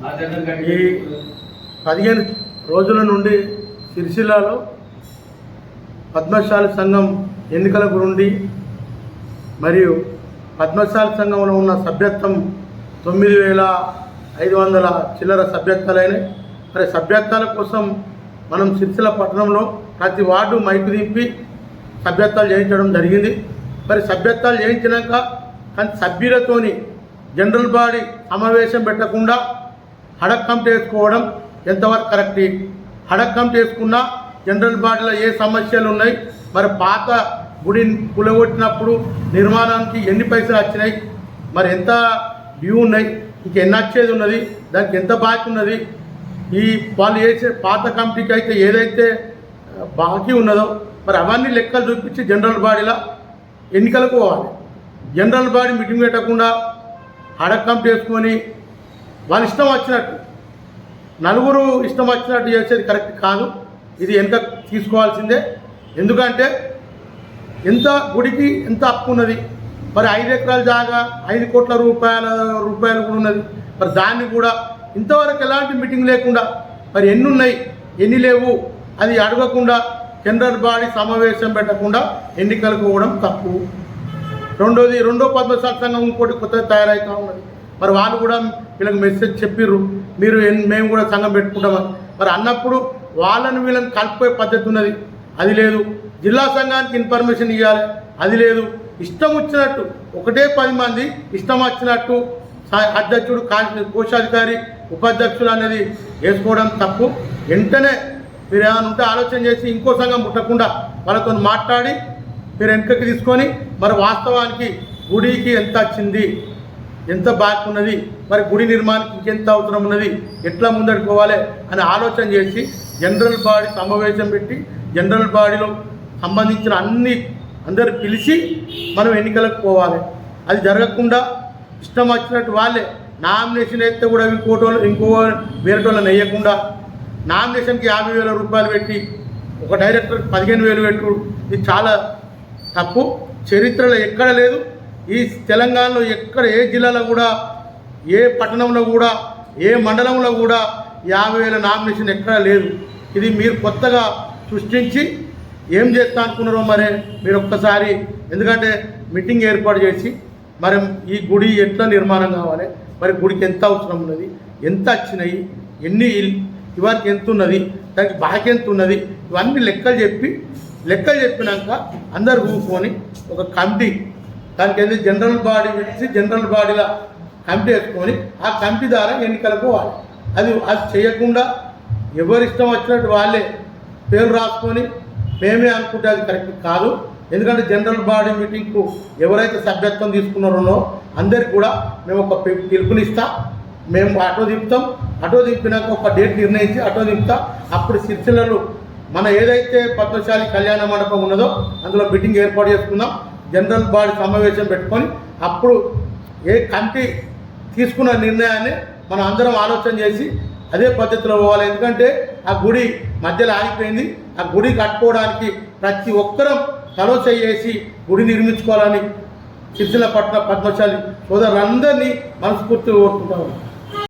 ఈ పదిహేను రోజుల నుండి సిరిసిల్లాలో పద్మశాలి సంఘం ఎన్నికల గురుండి మరియు పద్మశాలి సంఘంలో ఉన్న సభ్యత్వం తొమ్మిది వేల ఐదు వందల చిల్లర సభ్యత్వాలైనవి మరి సభ్యత్వాల కోసం మనం సిరిసిల్ల పట్టణంలో ప్రతి వార్డు మైకు దింపి సభ్యత్వాలు చేయించడం జరిగింది. మరి సభ్యత్వాలు చేయించినాక కానీ సభ్యులతోని జనరల్ బాడీ సమావేశం పెట్టకుండా హడక్కం చేసుకోవడం ఎంతవరకు కరెక్ట్? హడక్కం చేసుకున్నా జనరల్ బాడీలో ఏ సమస్యలు ఉన్నాయి? మరి పాత గుడిని కూలగొట్టినప్పుడు నిర్మాణానికి ఎన్ని పైసలు వచ్చినాయి? మరి ఎంత డ్యూ ఉన్నాయి? ఇంక ఎన్ని వచ్చేది ఉన్నది? దానికి ఎంత బాకీ ఉన్నది? ఈ వాళ్ళు చేసే పాత కమిటీకి అయితే ఏదైతే బాకీ ఉన్నదో మరి అవన్నీ లెక్కలు చూపించి జనరల్ బాడీలో ఎన్నికలకు పోవాలి. జనరల్ బాడీ మీటింగ్ పెట్టకుండా హడక్కం చేసుకొని వాళ్ళ ఇష్టం వచ్చినట్టు. నలుగురు ఇష్టం వచ్చినట్టు చేసేది కరెక్ట్ కాదు. ఇది ఎంత తీసుకోవాల్సిందే? ఎందుకంటే ఎంత గుడికి ఎంత అప్పు ఉన్నది? మరి ఐదు ఎకరాల జాగా ఐదు కోట్ల రూపాయల రూపాయలు కూడా ఉన్నది. మరి దాన్ని కూడా ఇంతవరకు ఎలాంటి మీటింగ్ లేకుండా మరి ఎన్ని ఉన్నాయి ఎన్ని లేవు? అది అడగకుండా జనరల్ బాడీ సమావేశం పెట్టకుండా ఎన్నికలకు పోవడం తప్పు. రెండోది రెండో పద్మ సత్సంగం ఇంకోటి కొత్తగా తయారవుతూ ఉన్నది. మరి వాళ్ళు కూడా వీళ్ళకి మెసేజ్ చెప్పిర్రు. మీరు మేము కూడా సంఘం పెట్టుకుంటామా? మరి అన్నప్పుడు వాళ్ళని వీళ్ళని కలిపిపోయే పద్ధతి ఉన్నది. అది లేదు. జిల్లా సంఘానికి ఇన్ఫర్మేషన్ ఇవ్వాలి అది లేదు. ఇష్టం వచ్చినట్టు ఒకటే పది మంది ఇష్టం వచ్చినట్టు అధ్యక్షుడు కోశాధికారి ఉపాధ్యక్షులు అనేది వేసుకోవడం తప్పు. వెంటనే మీరు ఏమైనా ఉంటే ఆలోచన చేసి ఇంకో సంఘం పుట్టకుండా వాళ్ళతో మాట్లాడి మీరు వెనుకకి తీసుకొని మరి వాస్తవానికి గుడికి ఎంత వచ్చింది? ఎంత బాకీ ఉన్నది? మరి గుడి నిర్మాణానికి ఇంకెంత అవసరం ఉన్నది? ఎట్లా ముందడుకోవాలి అని ఆలోచన చేసి జనరల్ బాడీ సమావేశం పెట్టి జనరల్ బాడీలో సంబంధించిన అన్ని అందరు పిలిచి మనం ఎన్నికలకు పోవాలి. అది జరగకుండా ఇష్టం వచ్చినట్టు వాళ్ళే నామినేషన్ అయితే కూడా ఇంకోటో ఇంకో వేరేటోళ్ళని వేయకుండా నామినేషన్కి యాభై వేల రూపాయలు పెట్టి ఒక డైరెక్టర్కి పదిహేను వేలు పెట్టు ఇది చాలా తప్పు. చరిత్రలో ఎక్కడ లేదు. ఈ తెలంగాణలో ఎక్కడ ఏ జిల్లాలో కూడా ఏ పట్టణంలో కూడా ఏ మండలంలో కూడా యాభై వేల నామినేషన్ ఎక్కడా లేదు. ఇది మీరు కొత్తగా సృష్టించి ఏం చేస్తా అనుకున్నారో మరి మీరు ఒక్కసారి ఎందుకంటే మీటింగ్ ఏర్పాటు చేసి మరి ఈ గుడి ఎట్లా నిర్మాణం కావాలి మరి గుడికి ఎంత అవసరం ఉన్నది ఎంత వచ్చినాయి ఎన్ని ఇవాళకి ఎంత ఉన్నది దానికి బాకీ ఎంత ఉన్నది ఇవన్నీ లెక్కలు చెప్పి లెక్కలు చెప్పినాక అందరు కూర్చొని ఒక కమిటీ దానికి జనరల్ బాడీ పెట్టి జనరల్ బాడీల కమిటీ వేసుకొని ఆ కమిటీ ద్వారా ఎన్నికలకు పోవాలి. అది అది చేయకుండా ఎవరి ఇష్టం వచ్చినట్టు వాళ్ళే పేరు రాసుకొని మేమే అనుకుంటే అది కరెక్ట్ కాదు. ఎందుకంటే జనరల్ బాడీ మీటింగ్కు ఎవరైతే సభ్యత్వం తీసుకున్నారో అందరికి కూడా మేము ఒక పిలుపునిస్తాం పిలుపునిస్తా. మేము ఆటో దింపుతాం. ఆటో దింపినాక ఒక డేట్ నిర్ణయించి ఆటో దింపుతా. అప్పుడు సిరిసిల్లలో మన ఏదైతే పద్మశాలి కళ్యాణ మండపం ఉన్నదో అందులో మీటింగ్ ఏర్పాటు చేసుకుందాం. జనరల్ బాడీ సమావేశం పెట్టుకొని అప్పుడు ఏ కమిటీ తీసుకున్న నిర్ణయాన్ని మనం అందరం ఆలోచన చేసి అదే పద్ధతిలో పోవాలి. ఎందుకంటే ఆ గుడి మధ్యలో ఆగిపోయింది. ఆ గుడి కట్టుకోవడానికి ప్రతి ఒక్కరం తలో చేసి గుడి నిర్మించుకోవాలని సిరిసిల్ల పట్ల పద్మశాలి సోదరులందరినీ మనస్ఫూర్తిగా కోరుకుంటా ఉన్నాం.